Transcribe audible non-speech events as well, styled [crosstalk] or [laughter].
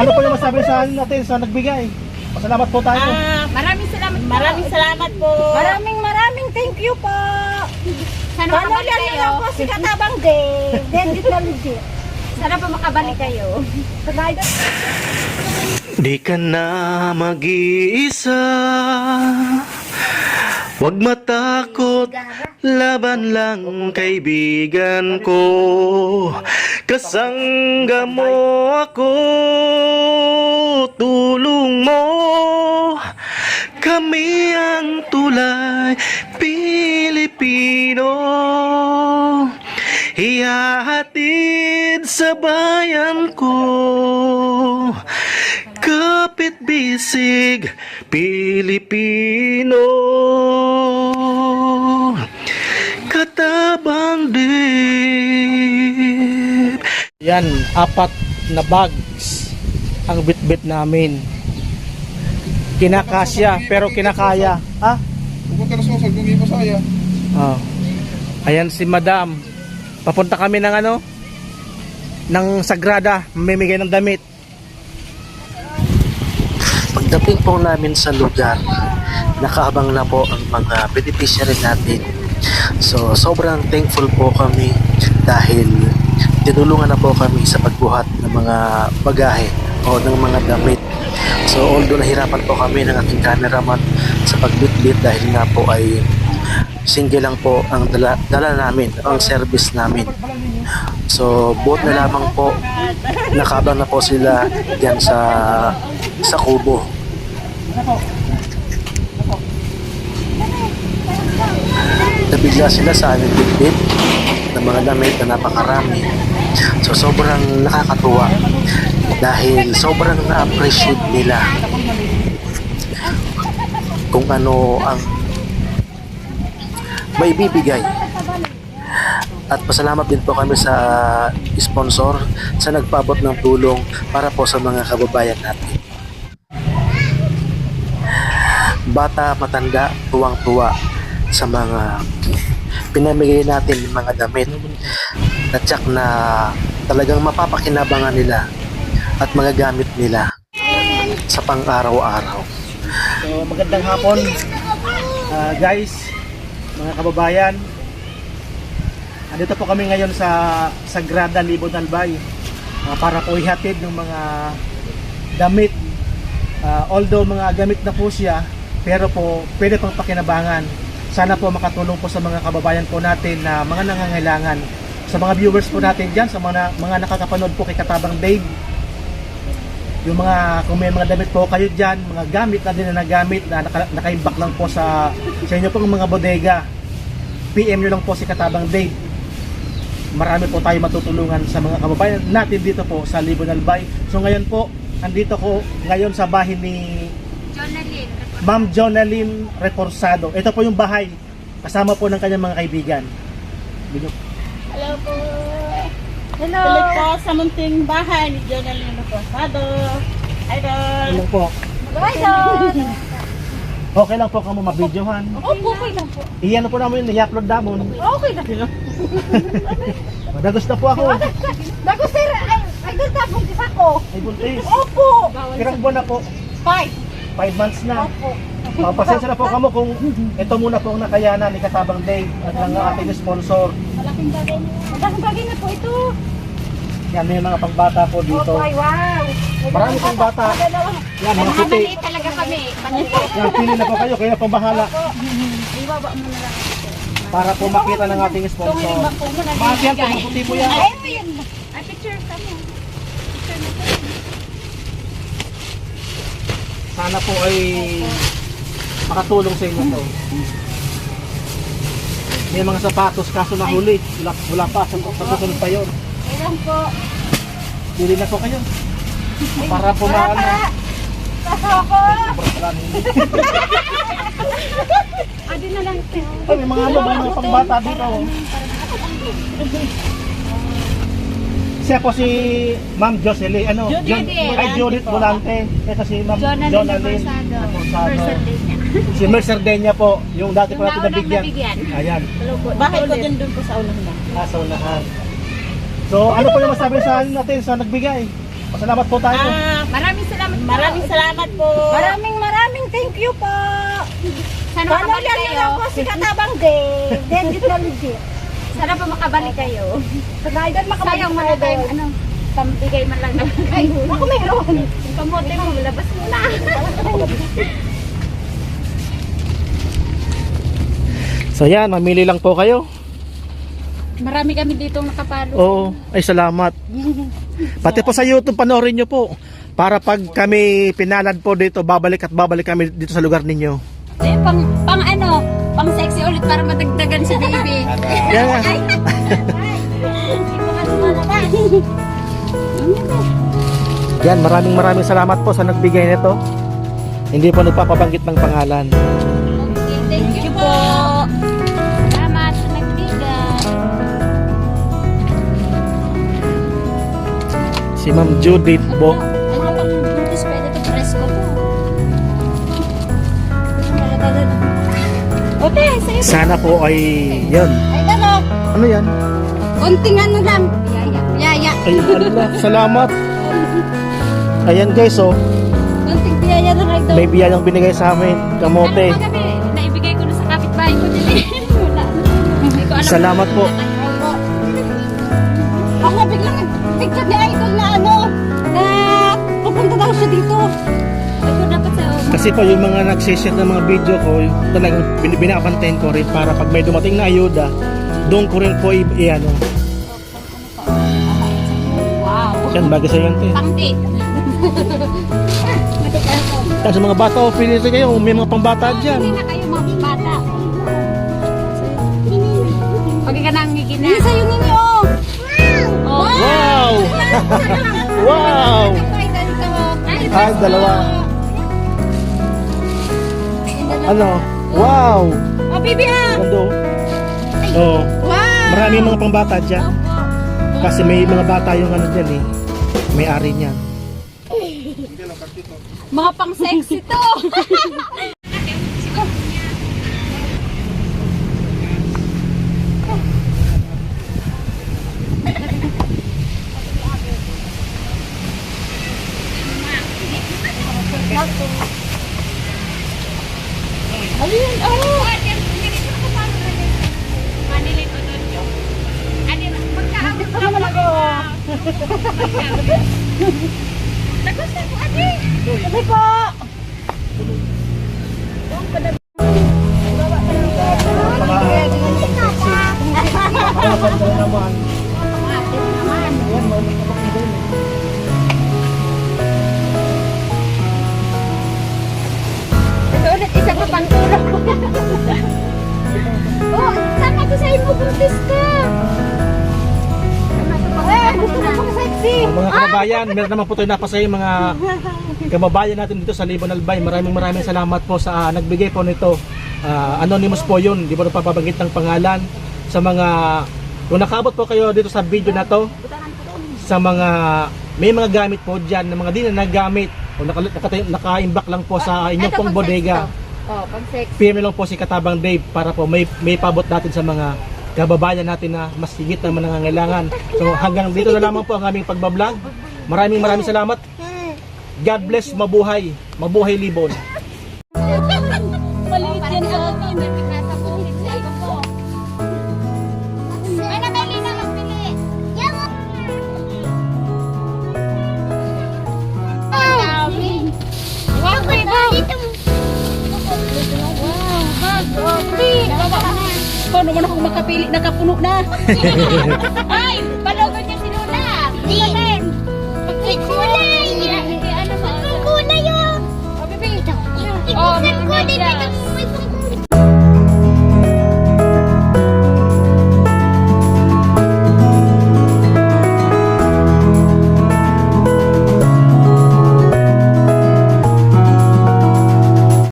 ano po yung masabi sa natin sa nagbigay? Pasalamat po tayo. Ah, Maraming salamat po. maraming salamat po. Maraming maraming thank you po. Sana makabalik kayo. po si Katabang Day. Dendit na legit. Sana po makabalik kayo. Di ka na mag-iisa Huwag matakot, laban lang kaibigan ko Kasangga mo ako, tulong mo. Kami ang tulay, Pilipino. Ihahatid sa bayan ko. Kapit bisig Pilipino Yan, apat na bags ang bit-bit namin. Kinakasya, pero kinakaya. Ha? Pupunta na sa kung iba saya. Oh. Ayan si Madam. Papunta kami ng ano? Ng Sagrada, mamimigay ng damit. Pagdating po namin sa lugar Nakaabang na po ang mga beneficiary natin So sobrang thankful po kami Dahil tinulungan na po kami sa pagbuhat ng mga bagahe o ng mga damit So although nahirapan po kami ng aking cameraman sa pagbitbit dahil nga po ay single lang po ang dala, dala namin, ang service namin. So, buot na lamang po, nakabang na po sila diyan sa sa kubo. Nabigla sila sa aming bitbit ng mga damit na napakarami. So, sobrang nakakatuwa dahil sobrang na-appreciate nila kung ano ang may bibigay. At pasalamat din po kami sa sponsor sa nagpabot ng tulong para po sa mga kababayan natin. Bata, matanda, tuwang-tuwa sa mga pinamigay natin mga damit na tsak na talagang mapapakinabangan nila at magagamit nila sa pang-araw-araw. So, magandang hapon. Ah, guys, mga kababayan. Andito po kami ngayon sa Sagrada Libon Albay ah, para po ihatid ng mga damit. Ah, although mga gamit na po siya, pero po pwede pang pakinabangan. Sana po makatulong po sa mga kababayan po natin na mga nangangailangan. Sa mga viewers po natin dyan, sa mga, mga nakakapanood po kay Katabang Dave, yung mga kung may mga damit po kayo diyan, mga gamit na din na nagamit na naka, nakaimbak lang po sa sa inyo pong mga bodega. PM nyo lang po si Katabang Dave. Marami po tayo matutulungan sa mga kababayan natin dito po sa Libon Albay. So ngayon po, andito ko ngayon sa bahay ni Jonalyn. Ma'am Jonalyn Reforzado. Ito po yung bahay kasama po ng kanyang mga kaibigan. Hello po. Hello. Tuloy po sa munting bahay ni Jonalyn Rosado. Idol. Ano po? Bye, Don. Okay lang po kamo mabidyohan. Opo, okay lang po. Iyan po namin, i-upload damon. Okay lang. [laughs] Madagos na po ako. Bago sir, ay, ay doon tapong isa ko. Ay, buntis. Opo. Pirang buwan na po. Five. 5 months na. Opo. Uh, pasensya na po kamo kung ito muna po ang nakayanan ni Katabang Dave at ng ating sponsor. Malaking bagay na. Malaking bagay na po ito. Yan, may mga pangbata po dito. Opo, ay wow. Marami pong bata. Yan, mga puti. Talaga kami. Yan, pili na po kayo, na pong bahala Ibaba mo na lang. para po makita ng ating sponsor. Mga yan po, mga puti po yan. Ay, ito yan. Ay, picture kami. Sana po ay makatulong sa inyo to. May mga sapatos kaso nahuli. Wala, wala pa, sa susunod pa yun. Ilan po. Pili na po kayo. Para po maano. pa. Kasoko. Adi na lang. Ay, may mga ano, may mga pangbata dito. Oh. Siya po si Ma'am Jocelyn, ano? Judith Jon- ay, Judith Volante. Ito si Ma'am Jonalyn Jonalyn Reforzado. Reforzado. Si Mercedenya po, yung dati po Yung natin naunang nabigyan. nabigyan. Ayan, Bahay ko din doon po sa unahan na. nasa unahan. So, ano po yung masabi sa natin sa nagbigay? Pasalamat po tayo. Ah, Maraming salamat po. maraming salamat po. Maraming maraming thank you po. Sana Paano makabalik yan kayo. lang po si Katabang Day. Dendit na legit. Sana po makabalik kayo. Pag-idol makabalik Sayang mo wala tayong ano, pambigay man lang naman. Ay, ako mayroon. Yung kamote mo, labas mo na. So yan, mamili lang po kayo. Marami kami dito nakapalo. Oo, ay salamat. Pati po sa YouTube panoorin nyo po. Para pag kami pinalad po dito, babalik at babalik kami dito sa lugar ninyo. Eh, pang, pang ano, sexy ulit para madagdagan si baby. [laughs] Yan nga. Yan, maraming maraming salamat po sa nagbigay nito. Hindi po nagpapabanggit ng pangalan. Okay, thank you po. Salamat sa nagbigay. Si Ma'am Judith po. Ote, sa'yo. Sana po ay yun. Ay, dalo. Ano yan? Konting ano lang. Biyaya. Biyaya. Ay, na, salamat. Ayan guys, oh. Konting biyaya lang ito. May biyayang binigay sa amin. Kamote. Ano kagabi, naibigay ko na sa kapitbahay ko din. [laughs] Wala. Ko alam. Salamat po. Ako biglang picture ni Idol na ano, na pupunta daw siya dito. Kasi po yung mga nagsishare ng mga video ko, talagang bin- binabantayan ko rin para pag may dumating na ayuda, doon ko rin po i- i- ano. Wow. Yan, bagay sa [laughs] yan. Pangti. Sa mga bata, oh, pili sa kayo. May mga pambata dyan. Hindi na kayo mga bata. Pag ka nang ngigina. Hindi sa'yo ninyo. Oh. Wow! [laughs] wow! Ay, dalawa. Ano? Wow! Oh, baby ah. Gando. Oh, Wow. maraming mga pambata dyan. Kasi may mga bata yung ano dyan eh. May ari niyan. Mga pang sexy to. [laughs] Ayun, oh. Sabi po. Ito ulit, isa pa pang buntis ka. Eh, gusto na pang sexy. Ang mga kababayan, meron naman po tayo napasaya yung mga kababayan natin dito sa Libon Albay. Maraming maraming salamat po sa ah, nagbigay po nito. Ah, anonymous po yun, di ba na papabanggit ng pangalan. Sa mga, kung nakabot po kayo dito sa video na to, sa mga, may mga gamit po dyan na mga di na nagamit o naka, naka, naka-imbak lang po sa inyong pong bodega. Oh, pang sexy. PM lang po si Katabang Dave para po may may pabot natin sa mga kababayan natin na mas higit naman nangangailangan. So hanggang dito na lamang po ang aming pagbablog. Maraming maraming salamat. God bless, mabuhay. Mabuhay Libon. Paano naman ako makapili? Nakapuno na. [laughs] Ay, palogon niya si Luna. Hindi rin.